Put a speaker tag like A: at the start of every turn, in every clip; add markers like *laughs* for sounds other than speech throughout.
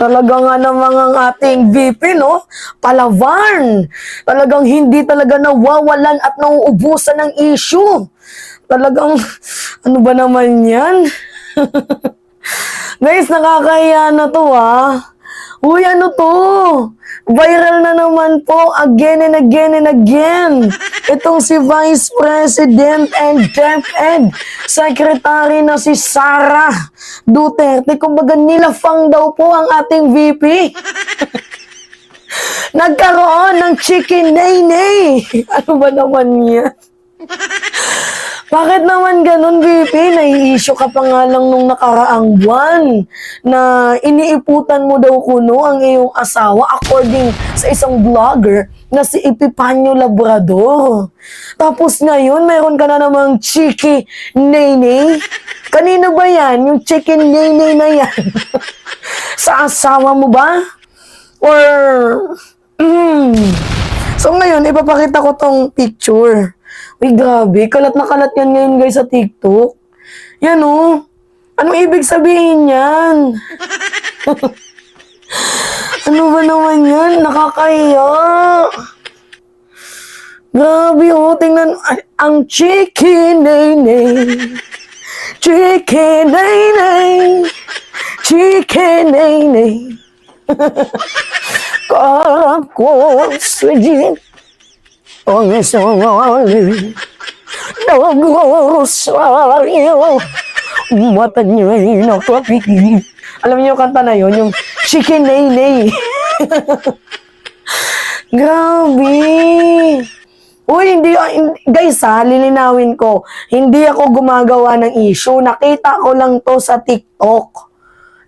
A: Talaga nga namang ang ating VP, no? Palavan. Talagang hindi talaga nawawalan at nauubusan ng issue. Talagang, ano ba naman yan? *laughs* Guys, nakakahiya na to, ah. Uy, ano to? Viral na naman po again and again and again. Itong si Vice President and DepEd Secretary na si Sara Duterte. Kumbaga nilafang daw po ang ating VP. *laughs* Nagkaroon ng chicken nay Ano ba naman yan? *laughs* Bakit naman ganun, VP? Nai-issue ka pa nga lang nung nakaraang buwan na iniiputan mo daw kuno ang iyong asawa according sa isang vlogger na si Epipanyo Labrador. Tapos ngayon, mayroon ka na namang chiki nene. Kanino ba yan? Yung chicken nene na yan? *laughs* sa asawa mo ba? Or, mm. *clears throat* So ngayon, ipapakita ko tong picture. Uy, grabe. Kalat na kalat yan ngayon guys sa TikTok. Yan oh. Anong ibig sabihin yan? *laughs* ano ba naman yan? Nakakahiya. Grabe oh. Tingnan. Ang chicken nene. Chicken nene. Chicken nene. *laughs* Kako sa jeep. Ang isang alin. Nag-rosaryo. Mata niya'y nakapigil. Alam niyo kanta na yun? Yung Chicken Nene. *laughs* Grabe. Uy, hindi, ah, guys ha, lilinawin ko. Hindi ako gumagawa ng issue. Nakita ko lang to sa TikTok.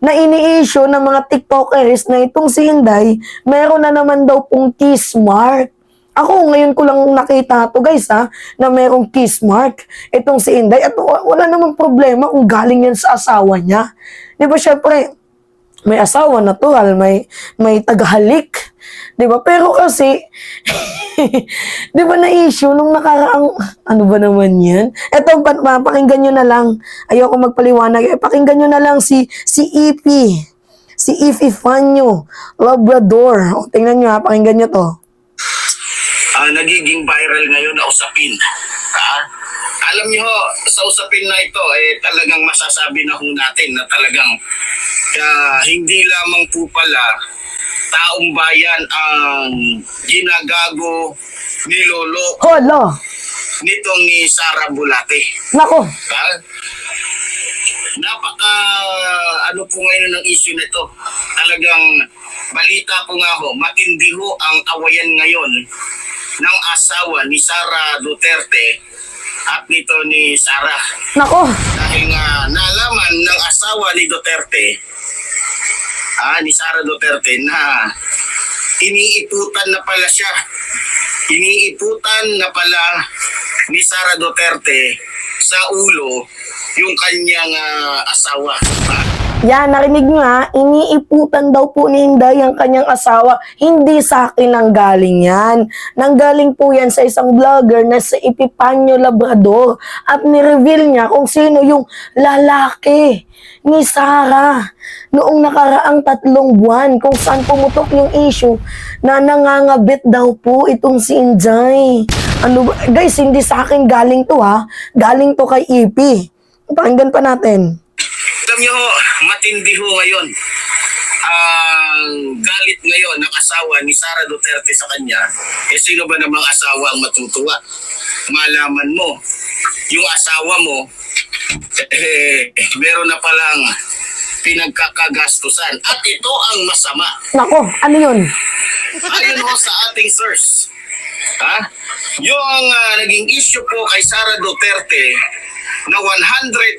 A: Na ini-issue ng mga TikTokers na itong si Inday, meron na naman daw pong kiss mark. Ako, ngayon ko lang nakita to guys ha, na merong kiss mark. Itong si Inday. At wa- wala namang problema kung galing yan sa asawa niya. Di ba, syempre, may asawa natural, may may tagahalik. 'Di ba? Pero kasi *laughs* 'di ba na-issue nung nakaraang ano ba naman 'yan? Eto pa, pa- pakinggan niyo na lang. Ayoko magpaliwanag. Eh, pakinggan niyo na lang si si EP. Si Ify Fanyo, Labrador. O, tingnan niyo ha, pakinggan niyo 'to.
B: Ah, nagiging viral ngayon na usapin. Ha? Alam niyo, ho, sa usapin na ito, eh, talagang masasabi na ho natin na talagang ah, hindi lamang po pala taong bayan ang ginagago, nilolo
A: Hala!
B: nitong ni Sara Bulate.
A: Nako!
B: Ha? Napaka ano po ngayon ng issue nito. Talagang balita po nga ho, matindi ho ang awayan ngayon ng asawa ni Sara Duterte at nito ni Sara.
A: Nako!
B: Dahil nga nalaman ng asawa ni Duterte, ah, ni Sara Duterte na iniiputan na pala siya. Iniiputan na pala ni Sara Duterte sa ulo yung kanyang ah, asawa. Ah,
A: Yan, narinig nyo ha, iniiputan daw po ni Inday ang kanyang asawa. Hindi sa akin ang galing yan. Nanggaling po yan sa isang vlogger na si Epipanyo Labrador. At nireveal niya kung sino yung lalaki ni Sarah noong nakaraang tatlong buwan kung saan pumutok yung issue na nangangabit daw po itong si Inday. Ano ba? Guys, hindi sa akin galing to ha. Galing to kay EP. Pakinggan pa natin.
B: alam niyo matindi ho ngayon ang galit ngayon ng asawa ni Sara Duterte sa kanya, eh sino ba namang asawa ang matutuwa? Malaman mo, yung asawa mo, eh, meron na palang pinagkakagastusan. At ito ang masama.
A: Nako, ano yun?
B: Ayon ho sa ating source, ha? yung ah, naging issue po kay Sara Duterte na 125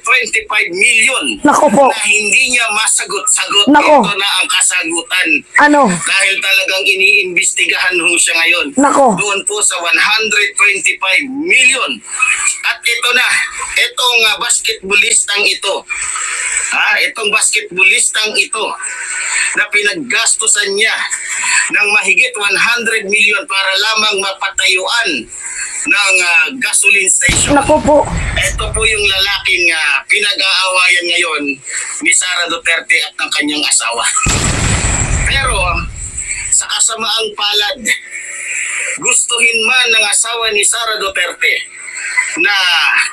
B: million
A: Nako po.
B: na hindi niya masagot-sagot.
A: Nako.
B: Ito na ang kasagutan.
A: Ano?
B: Dahil talagang iniimbestigahan ho siya ngayon.
A: Nako.
B: Doon po sa 125 million. At ito na, itong ah, basketballistang ito. Ha, itong basketballistang ito na pinaggastusan niya ng mahigit 100 million para lamang mapatayuan ng ah, gasoline station.
A: Nako po.
B: Ito po yung lalaking ah, pinag-aawayan ngayon ni Sara Duterte at ng kanyang asawa. Pero, sa kasamaang palad, gustuhin man ng asawa ni Sara Duterte na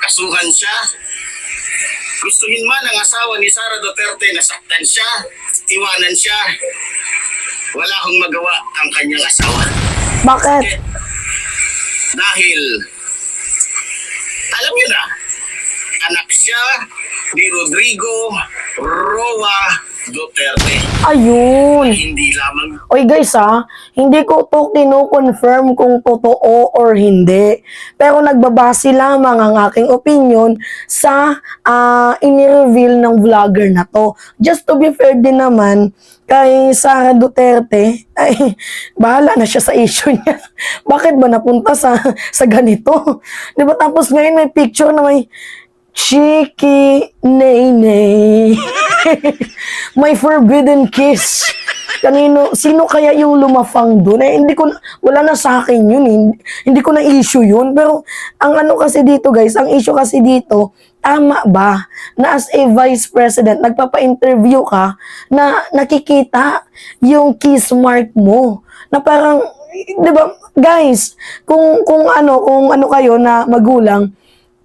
B: kasuhan siya, gustuhin man ng asawa ni Sara Duterte na saktan siya, iwanan siya, wala akong magawa ang kanyang asawa.
A: Bakit?
B: Dahil, alam niyo na, anak siya ni Rodrigo Roa Duterte.
A: Ayun.
B: Hindi lamang
A: Oy guys ha, hindi ko to kino-confirm kung totoo or hindi. Pero nagbabase lamang ang aking opinion sa uh, inireveal ng vlogger na to. Just to be fair din naman, kay Sara Duterte, *laughs* ay bahala na siya sa issue niya. *laughs* Bakit ba napunta sa sa ganito? *laughs* 'Di ba tapos ngayon may picture na may Cheeky Nene. May forbidden kiss. Kanino, sino kaya yung lumafang doon? Eh, hindi ko, na- wala na sa akin yun. eh. Hindi, hindi ko na issue yun. Pero, ang ano kasi dito guys, ang issue kasi dito, tama ba na as a vice president, nagpapa-interview ka na nakikita yung kiss mark mo? Na parang, di ba, guys, kung, kung ano, kung ano kayo na magulang,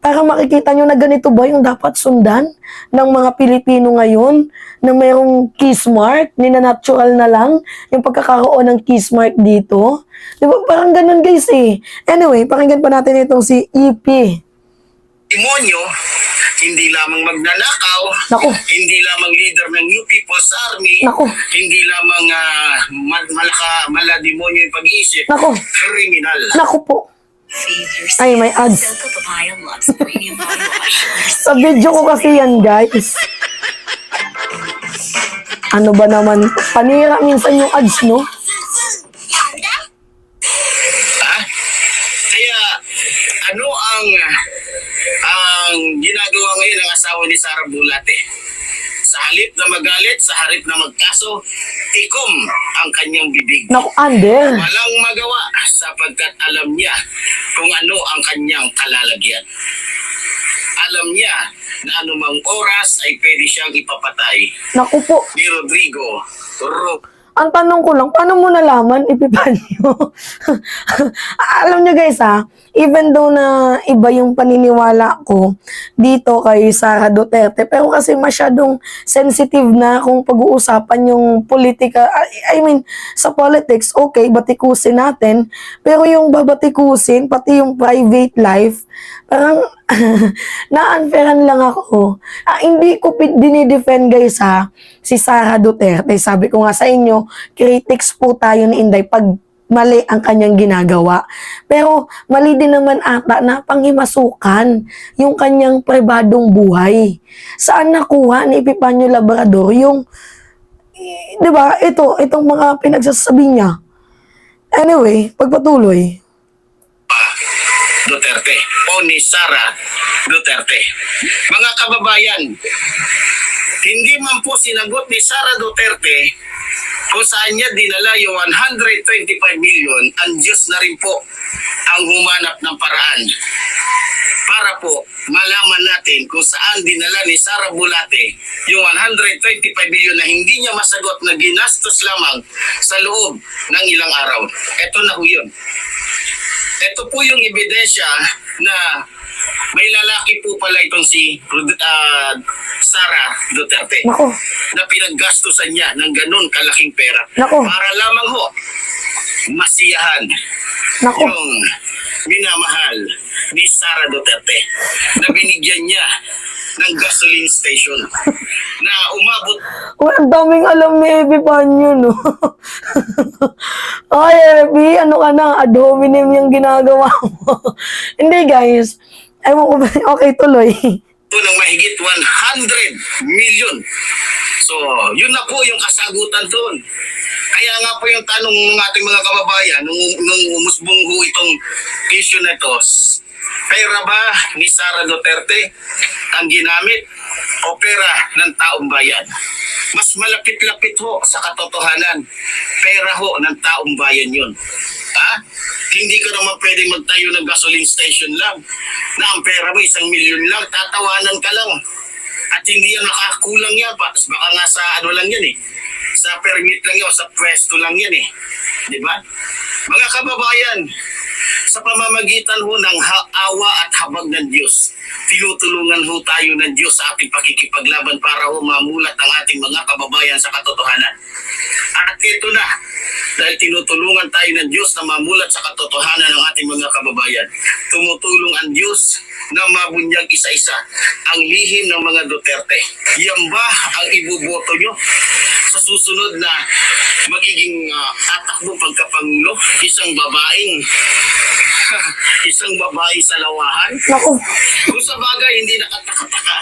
A: para makikita nyo na ganito ba yung dapat sundan ng mga Pilipino ngayon na mayroong kiss mark, ninanatural na lang yung pagkakaroon ng kiss mark dito. Di ba? Parang ganun guys eh. Anyway, pakinggan pa natin itong si EP.
B: demonyo, hindi lamang magnanakaw,
A: Naku.
B: hindi lamang leader ng New People's Army,
A: Naku.
B: hindi lamang uh, malaka, malademonyo yung pag-iisip,
A: Naku.
B: kriminal.
A: Naku po. Ay, may ads. Sa video ko kasi yan guys. Ano ba naman? Panira minsan yung ads, no?
B: Ha? Kaya, ano ang ang ginagawa ngayon ng asawa ni Sara Bulate? Sa halip na magalit, sa halip na magkaso, tikom ang kanyang bibig.
A: Naku, Ander.
B: Walang magawa sapagkat alam niya kung ano ang kanyang kalalagyan. Alam niya na anumang oras ay pwede siyang ipapatay
A: Naku po.
B: ni Rodrigo Ro.
A: Ang tanong ko lang, paano mo nalaman ipipanyo? *laughs* Alam niyo guys ha, even though na iba yung paniniwala ko dito kay Sara Duterte, pero kasi masyadong sensitive na kung pag-uusapan yung politika, I, I mean, sa politics, okay, batikusin natin, pero yung babatikusin, pati yung private life, parang *laughs* na-unfairan lang ako. Ah, hindi ko dinidefend guys ha, si Sara Duterte. Sabi ko nga sa inyo, critics po tayo ni Inday pag mali ang kanyang ginagawa. Pero mali din naman ata na panghimasukan yung kanyang pribadong buhay. Saan nakuha ni Epipanyo Labrador yung, eh, di ba, ito, itong mga pinagsasabi niya. Anyway, pagpatuloy.
B: Ni Sara Duterte. Mga kababayan, hindi man po sinagot ni Sara Duterte kung saan niya dinala yung 125 million, ang Diyos na rin po ang humanap ng paraan para po malaman natin kung saan dinala ni Sara Bulate yung 125 million na hindi niya masagot na ginastos lamang sa loob ng ilang araw. Ito na ho yun. Ito po yung ebidensya na may lalaki po pala itong si uh, Sara Duterte
A: Nako,
B: na pinaggastusan niya ng ganun kalaking pera
A: Nako.
B: para lamang ho masiyahan
A: nako.
B: yung minamahal ni Sara Duterte na binigyan niya ng gasoline station na umabot
A: Uy, ang daming alam ni Epipanyo, no? *laughs* Ay, Epi, ano ka na? Ad hominem yung ginagawa mo. *laughs* Hindi, guys. Ewan ko ba? *laughs* Okay, tuloy.
B: po ng mahigit 100 million. So, yun na po yung kasagutan doon. Kaya nga po yung tanong ng ating mga kababayan, nung, nung umusbong ho itong issue na ito, pera ba ni Sara Duterte ang ginamit o pera ng taong bayan? Mas malapit-lapit ho sa katotohanan. Pera ho ng taong bayan yun. Ha? Hindi ka naman pwedeng magtayo ng gasoline station lang na ang pera mo isang milyon lang, tatawanan ka lang. At hindi yan makakulang yan. Pa- Baka nga sa ano lang yan eh. sa permit lang yun, sa pwesto lang yan eh. Di ba? Mga kababayan, sa pamamagitan ho ng awa at habag ng Diyos, tinutulungan ho tayo ng Diyos sa ating pakikipaglaban para ho mamulat ang ating mga kababayan sa katotohanan. At ito na, dahil tinutulungan tayo ng Diyos na mamulat sa katotohanan ng ating mga kababayan. Tumutulong ang Diyos na mabunyag isa-isa ang lihim ng mga Duterte. Yan ba ang ibuboto nyo sa susunod na magiging uh, tatakbong pagkapangulo? Isang babaeng *laughs* isang babae sa lawahan?
A: Naku,
B: Kung sa bagay, hindi nakataka-taka.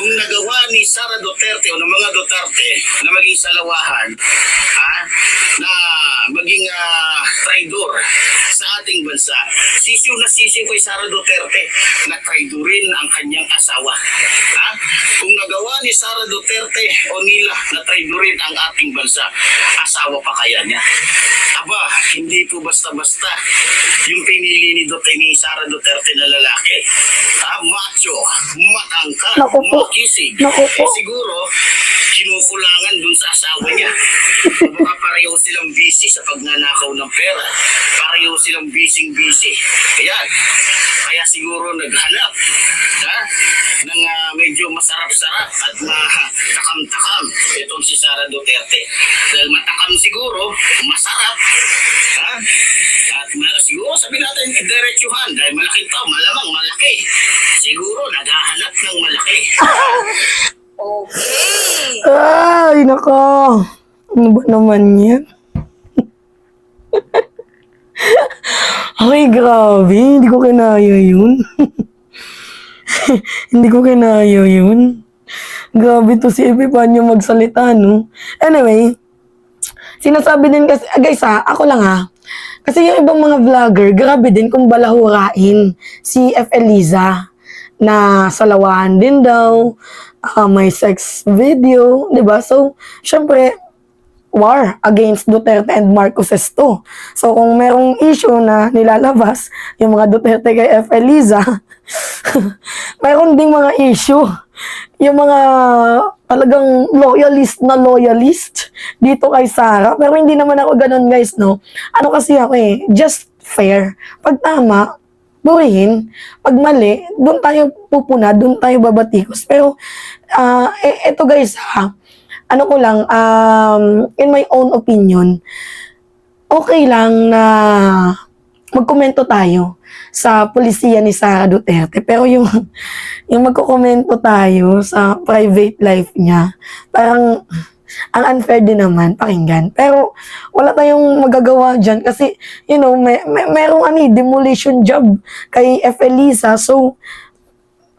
B: Kung nagawa ni Sara Duterte o ng mga Duterte na maging salawahan, ha, na maging ah, traidor sa ating bansa, sisiw na sisiw kay Sara Duterte na traidorin ang kanyang asawa. Ha? Kung nagawa ni Sara Duterte o nila na traidorin ang ating bansa, asawa pa kaya niya? Aba, hindi po basta-basta yung pinili ni Duterte ni Sara Duterte na lalaki. Ha? Macho, matangkad,
A: Naku po.
B: makisig.
A: Naku po.
B: Eh, siguro, kinukulangan dun sa asawa niya. Baka pareho silang busy sa pagnanakaw ng pera. Pareho silang busy-busy. Ayan. Kaya siguro naghanap ha? ng ah, medyo masarap-sarap at matakam-takam itong si Sara Duterte. Dahil matakam siguro, masarap. Ha? At siguro sabi natin diretsuhan dahil malaki tao, malamang malaki. Siguro naghahanap ng malaki. *laughs*
C: Okay.
A: ay, nako. Ano ba naman yan? *laughs* Ay, grabe. Hindi ko kinaya yun. *laughs* Hindi ko kinaya yun. Grabe to si Epi, paano magsalita, no? Anyway, sinasabi din kasi, ah, guys ha, ako lang ha. Kasi yung ibang mga vlogger, grabe din kung balahurain si F. Eliza na salawahan din daw, ah, may sex video, di ba? So, syempre, war against Duterte and Marcoses to. So, kung merong issue na nilalabas, yung mga Duterte kay F. Eliza, *laughs* mayroon ding mga issue. Yung mga talagang loyalist na loyalist dito kay Sarah. Pero hindi naman ako ganun, guys, no? Ano kasi ako eh, just fair. Pag tama, burihin. Pag mali, doon tayo pupuna, doon tayo babatikos. Pero, eh, eto guys, ha, ano ko lang, um, in my own opinion, okay lang na magkomento tayo sa polisiya ni Sara Duterte. Pero yung, *laughs* yung magkokomento tayo sa private life niya, parang ang unfair din naman pakinggan. Pero wala tayong magagawa dyan kasi, you know, may, may, merong ano, eh, demolition job kay F. So,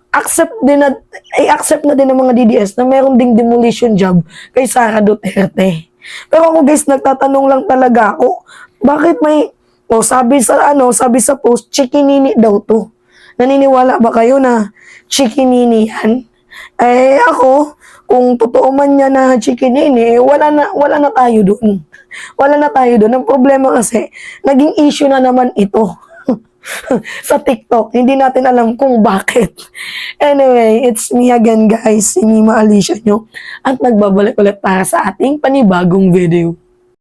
A: accept din na, i-accept na din ng mga DDS na meron ding demolition job kay Sara Duterte. Pero ako guys, nagtatanong lang talaga ako, bakit may, o sabi sa ano, sabi sa post, chikinini daw to. Naniniwala ba kayo na chikinini yan? Eh ako, kung totoo man niya na chikinini, wala na, wala na tayo doon. Wala na tayo doon. Ang problema kasi, naging issue na naman ito *laughs* sa TikTok. Hindi natin alam kung bakit. Anyway, it's me again guys, si Mima Alicia nyo. At nagbabalik ulit para sa ating panibagong video.